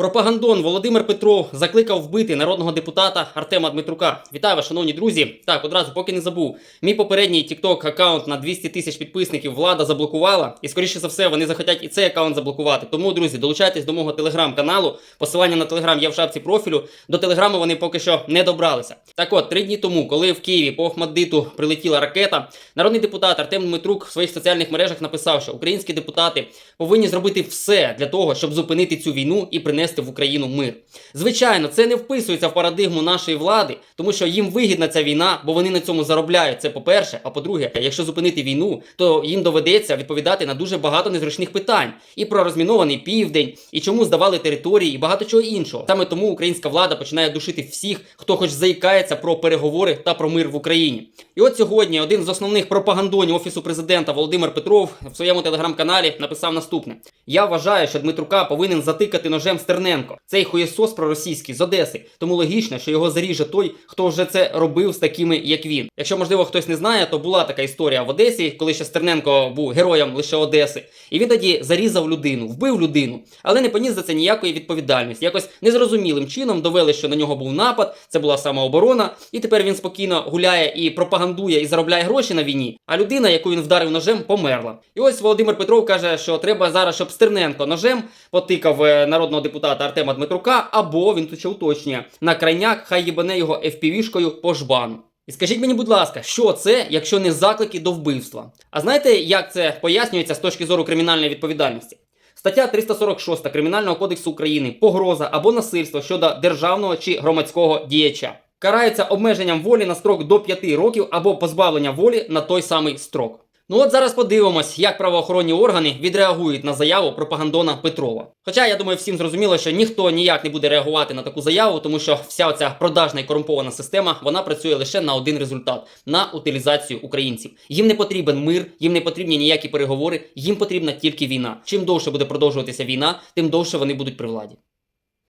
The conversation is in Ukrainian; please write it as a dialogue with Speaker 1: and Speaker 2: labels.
Speaker 1: Пропагандон Володимир Петров закликав вбити народного депутата Артема Дмитрука. Вітаю вас, шановні друзі. Так, одразу, поки не забув. Мій попередній TikTok аккаунт на 200 тисяч підписників влада заблокувала, і скоріше за все вони захотять і цей аккаунт заблокувати. Тому, друзі, долучайтесь до мого телеграм-каналу. Посилання на телеграм є в шапці профілю. До телеграму вони поки що не добралися. Так от, три дні тому, коли в Києві по Охмаддиту прилетіла ракета, народний депутат Артем Дмитрук в своїх соціальних мережах написав, що українські депутати повинні зробити все для того, щоб зупинити цю війну і принести в Україну мир. Звичайно, це не вписується в парадигму нашої влади, тому що їм вигідна ця війна, бо вони на цьому заробляють. Це по-перше. А по-друге, якщо зупинити війну, то їм доведеться відповідати на дуже багато незручних питань і про розмінований південь, і чому здавали території, і багато чого іншого. Саме тому українська влада починає душити всіх, хто хоч заїкається про переговори та про мир в Україні. І от сьогодні один з основних пропагандонів офісу президента Володимир Петров в своєму телеграм-каналі написав наступне: Я вважаю, що Дмитрука повинен затикати ножем Стерненко. Цей хуєсос проросійський з Одеси. Тому логічно, що його заріже той, хто вже це робив з такими, як він. Якщо можливо хтось не знає, то була така історія в Одесі, коли ще Стерненко був героєм лише Одеси, і він тоді зарізав людину, вбив людину, але не поніс за це ніякої відповідальності. Якось незрозумілим чином довели, що на нього був напад, це була самооборона, і тепер він спокійно гуляє і пропагандує і заробляє гроші на війні. А людина, яку він вдарив ножем, померла. І ось Володимир Петров каже, що треба зараз, щоб Стерненко ножем потикав е, народного депутата Артема Дмитрука, або він тут ще уточнює на крайняк, хай їбане його FPV-шкою по жбану. І скажіть мені, будь ласка, що це, якщо не заклики до вбивства? А знаєте, як це пояснюється з точки зору кримінальної відповідальності? Стаття 346 Кримінального кодексу України погроза або насильство щодо державного чи громадського діяча. Карається обмеженням волі на строк до 5 років або позбавлення волі на той самий строк. Ну от зараз подивимось, як правоохоронні органи відреагують на заяву пропагандона Петрова. Хоча я думаю, всім зрозуміло, що ніхто ніяк не буде реагувати на таку заяву, тому що вся оця продажна і корумпована система вона працює лише на один результат на утилізацію українців. Їм не потрібен мир, їм не потрібні ніякі переговори, їм потрібна тільки війна. Чим довше буде продовжуватися війна, тим довше вони будуть при владі.